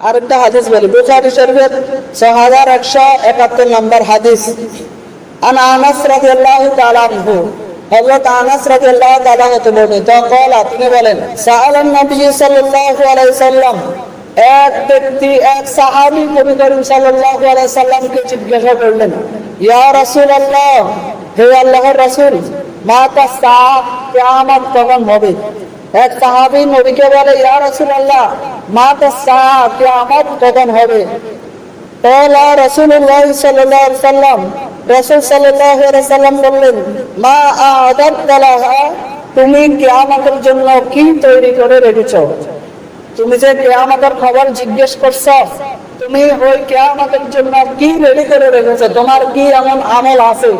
আরেকটা হাদিস বলি। বুখারী শরীফের 6171 নম্বর হাদিস। আন আনাস রাদিয়াল্লাহু তাআলা আনহু, হযরত আনাস রাদিয়াল্লাহু তাআলা হতে বর্ণিত, কলা আপনি বলেন সাআলান নবী সাল্লাল্লাহু আলাইহি সাল্লাম, এক ব্যক্তি, এক সাহাবী নবী করিম সাল্লাল্লাহু আলাইহি সাল্লামকে জিজ্ঞাসা করলেন, ইয়া রাসূলুল্লাহ, হে আল্লাহর রাসূল, মা তা সা কিয়ামত কখন হবে? এক সাহাবি নবীকে বলে, ইয়া রসুল্লাহ মা তো সাহা কেয়ামত কখন হবে? কলা রসুল্লাহ সাল্লাহ সাল্লাম রসুল সাল্লাহ সাল্লাম বললেন, মা আদালাহা তুমি কেয়ামতের জন্য কি তৈরি করে রেখেছ? তুমি যে কেয়ামতের খবর জিজ্ঞেস করছ, তুমি ওই কেয়ামতের জন্য কি রেডি করে রেখেছো? তোমার কি এমন আমল আছে,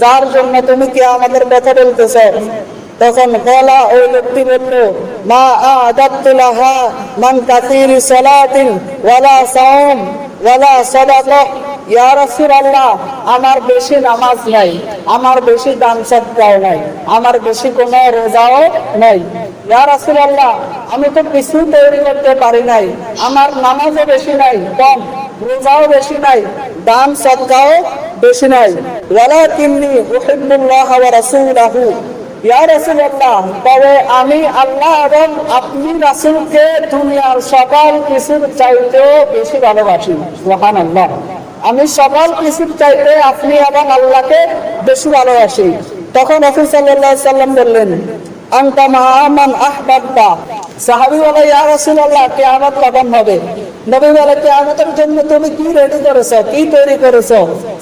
যার জন্য তুমি কেয়ামতের কথা বলতেছ তখন বলা ওই ব্যক্তি বলল, মা আদাতুলাহা মান কাসির সালাতিন ওয়ালা সাওম ওয়ালা সাদাকা। ইয়া রাসূলুল্লাহ, আমার বেশি নামাজ নাই, আমার বেশি দান সদকাও নাই, আমার বেশি কোনো রোজাও নাই। ইয়া রাসূলুল্লাহ, আমি তো কিছু তৈরি করতে পারি নাই, আমার নামাজও বেশি নাই, কম, রোজাও বেশি নাই, দান সদকাও বেশি নাই। ওয়ালাকিন্নি উহিব্বুল্লাহ ওয়া রাসূলাহু। তবে আমি আল্লাহ এবং আপনি রাসূলকে দুনিয়ার সকল কিছুর চাইতেও বেশি ভালোবাসি। সুবহানাল্লাহ। আমি সকল কিছুর চাইতে আপনি এবং আল্লাহকে বেশি ভালোবাসি। তখন রাসূল সাল্লাল্লাহু সাল্লাম বললেন, আনতা মা'ামান আহবাবতা। সাহাবী বলে, ইয়া রাসূলুল্লাহ, কিয়ামত কখন হবে। নবী বলে, কিয়ামতের জন্য তুমি কি রেডি করেছ? কি তৈরি করেছ?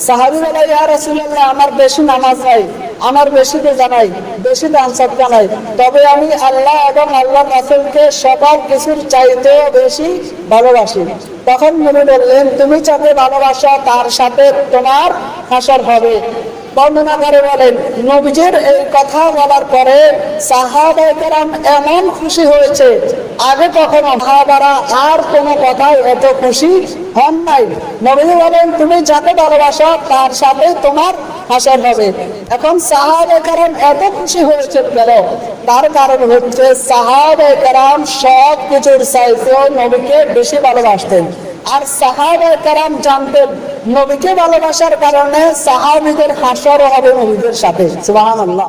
সাহাবী বলে, ইয়া রাসূলুল্লাহ, আমার বেশি নামাজ নাই। আমার বেশি জানাই নাই বেশি দান সদকা নাই তবে আমি আল্লাহ এবং আল্লাহ রাসূলকে সবার কিছুর চাইতেও বেশি ভালোবাসি। তখন মনে বললেন তুমি যাকে ভালোবাসো, তার সাথে তোমার হাসার হবে। বর্ণনাকারে বলেন, নবীজের এই কথা বলার পরে সাহাবাহাম এমন খুশি হয়েছে, আগে কখনো সাহাবারা আর কোনো কথায় এত খুশি হন নাই। নবীজি বলেন, তুমি যাকে ভালোবাসো, তার সাথে তোমার হাসার হবে। এখন সাহাবে কারাম এত খুশি হয়েছে কেন? তার কারণ হচ্ছে সাহাবে কারাম সব কিছুর চাইতেও নবীকে বেশি ভালোবাসতেন। আর সাহাবে কারাম জানতেন নবীকে ভালোবাসার কারণে সাহাবিদের হাসরও হবে নবীদের সাথে। সুবহানাল্লাহ।